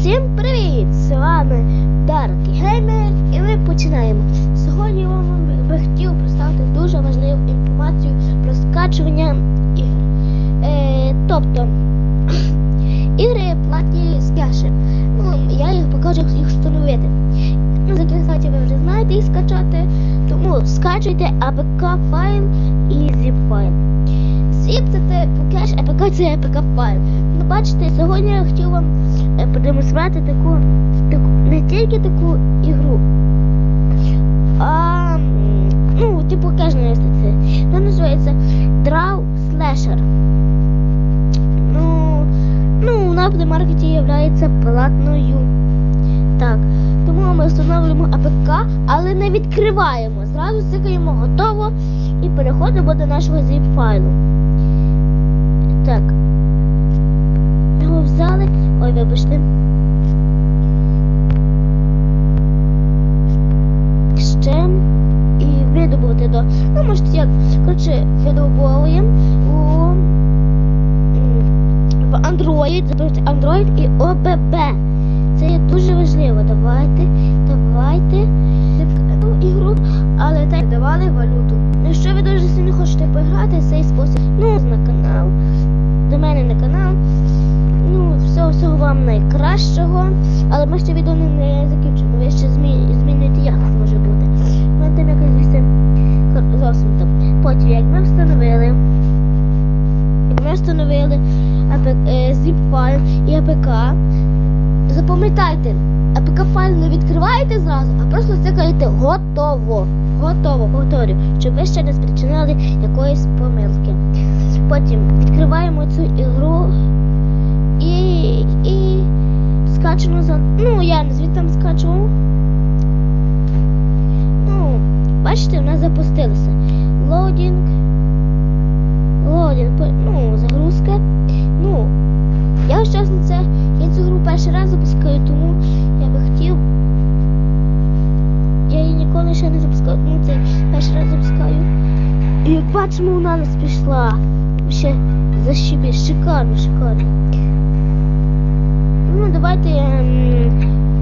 Всім привіт! З вами Дарк Геймер і ми починаємо. Сьогодні я вам би хотів представити дуже важливу інформацію про скачування ігор. Е, тобто ігри платні з кешем. Ну, я їх покажу, як їх встановити. З яких сайтів ви вже знаєте їх скачати, тому скачуйте APK файл і zip файл. Zip це типу кеш, APK це APK файл. Бачите, сьогодні я хотів вам е, продемонструвати таку, таку не тільки таку ігру, а ну, типу не це. Вона називається Draw Slasher. Ну, ну, вона в демаркеті є платною. Так, тому ми встановлюємо АПК, але не відкриваємо. Зразу цикаємо готово і переходимо до нашого zip файлу. Так. Взяли. Ой, вибачте. Ще і видобувати до. Ну, можете як. Коротше, видобовуємо у в Android, запишіть Android і ОББ. Це є дуже важливо. Давайте, давайте ну, ігру, але так давали валюту. Якщо ви дуже сильно хочете пограти цей спосіб, ну на канал, до мене на канал. Вам найкращого. Але ми ще відео не, закінчимо. Ви ще змі, змінюєте, як це може бути. Мене там якось звісти зовсім там. Потім, як ми встановили, як ми встановили АП, е, zip файл і APK, запам'ятайте, APK файл не відкриваєте зразу, а просто цикаєте готово. Готово, повторю, щоб ви ще не спричинили якоїсь помилки. Потім відкриваємо цю ігру і, і скачано за. Ну, я не звідти там скачував. Ну, бачите, вона запустилася. Лодінг. Лодінг, ну, загрузка. Ну, я ось чесно це. Я цю гру перший раз запускаю, тому я би хотів. Я її ніколи ще не запускав, ну це перший раз запускаю. І як бачимо, вона нас пішла. Ще защибі, шикарно, шикарно. Ну, давайте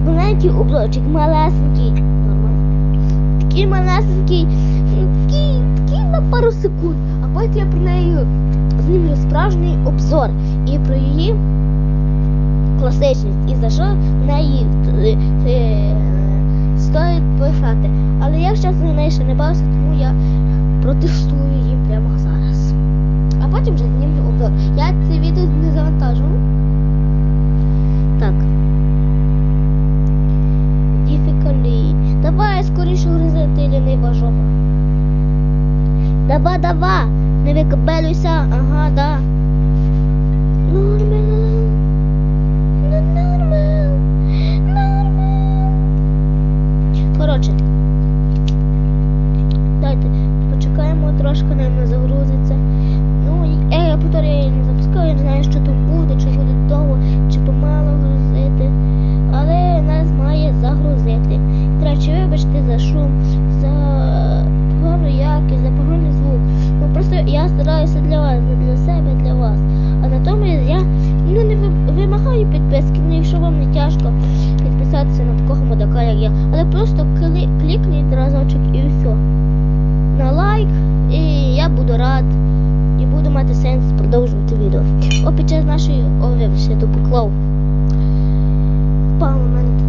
маленький облачик, малесенький. Нормально. Такий малесенький, такий, такий на пару секунд. А потім я про неї знімлю справжній обзор і про її класичність і за що в неї е, е, стоїть писати. Але я чесно на неї ще не бавився, тому я протестую її прямо зараз. Потім вже знімлю обзор. Я це відео не завантажу. Так. Difficulty. Давай скоріше гризати лінива жопа. Давай, давай. Не викабелюйся. Ага, да. Просто клікніть разочок і все. На лайк, і я буду рад. І буду мати сенс продовжувати відео. О, під час нашої о, вибачте, до поклав. Впала у мене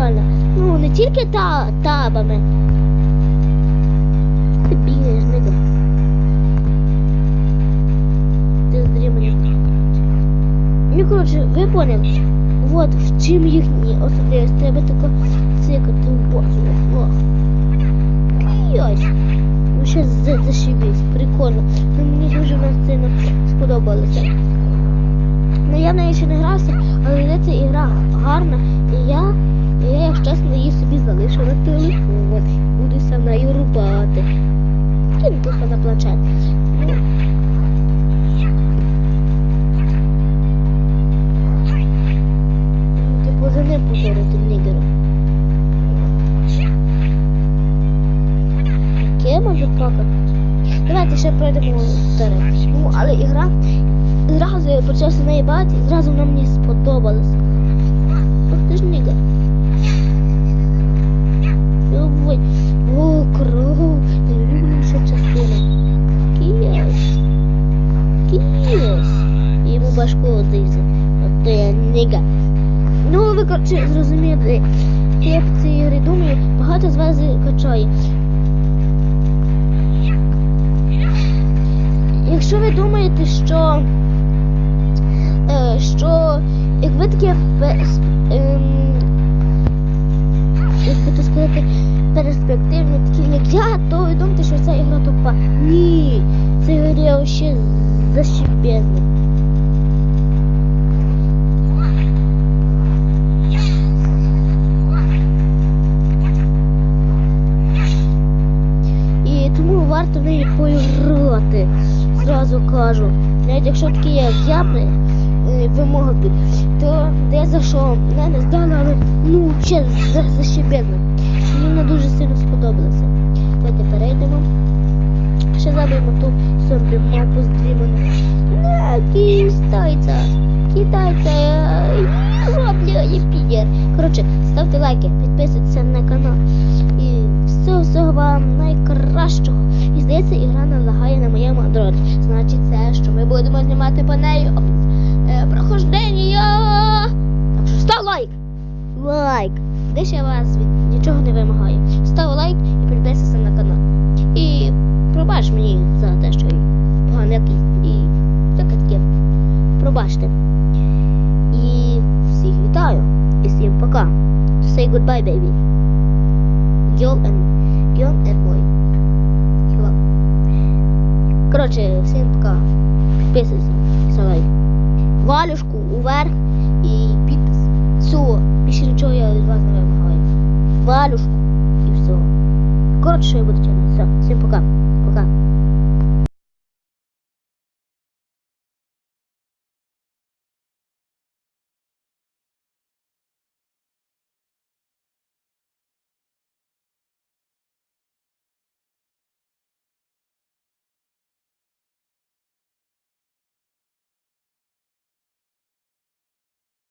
унікальна? Ну, не тільки та табами. Ти бігаєш, нига. Ти здріманий. Ну, коротше, ви поняли. Вот в чим їхні особливості. Треба тако цикати в воздух. Йось. Ну, ще за, зашибись. Прикольно. Ну, мені дуже вона сильно сподобалося. Ну, я в неї ще не грався, але ця ігра гарна. І я, я, якщо чесно, її собі залишу на телефон. Буду нею рубати. Просто на планшет. Типу за ним повторити нігером. Яке може плакати? Давайте ще пройдемо вторе. Ну, але ігра, зразу я почався неї бачити, і зразу вона мені сподобалась. Ох ти ж нігер. Ой, о, кров, найулюбленіша частина. Кіяс. Кіяс. І йому башку одився. От я ніга. Ну, ви коротше зрозуміли, як ці ігри думаю, багато з вас качає. Якщо ви думаєте, що, е, що як ви таке ем, би сказати, перспективні, такі як я, то ви думаєте, що ця ігра тупа. Ні, ця ігра ще зашибезна. І тому варто в неї поіграти. Зразу кажу. Навіть якщо такі як я вимоги, то де за що мене не здали, але ну ще за, защебезно. Мені вона дуже сильно сподобалася. Давайте перейдемо. Ще заберемо ту собі мапу з дріману. Не, китайця. Китайця. Роблю Єпігер. Коротше, ставте лайки, підписуйтесь на канал. І всього всього вам найкращого. І здається, ігра не лагає на моєму андроїді. Значить, це, що ми будемо знімати по неї е, прохождення. Так що став лайк! Лайк! Де ще я вас від нічого не вимагаю. Став лайк і підписуйся на канал. І пробач мені за те, що поганий якийсь. І таке таке. Пробачте. І всіх вітаю. І всім пока. Say goodbye, baby. Girl and girl and boy. Hello. Коротше, всім пока. Підписуйся, став лайк. Валюшку уверх і підпис. Все, більше нічого я від вас не вимагаю. Валюшку і все. Коротше, що я буду тягнути. Все, всім пока. Пока.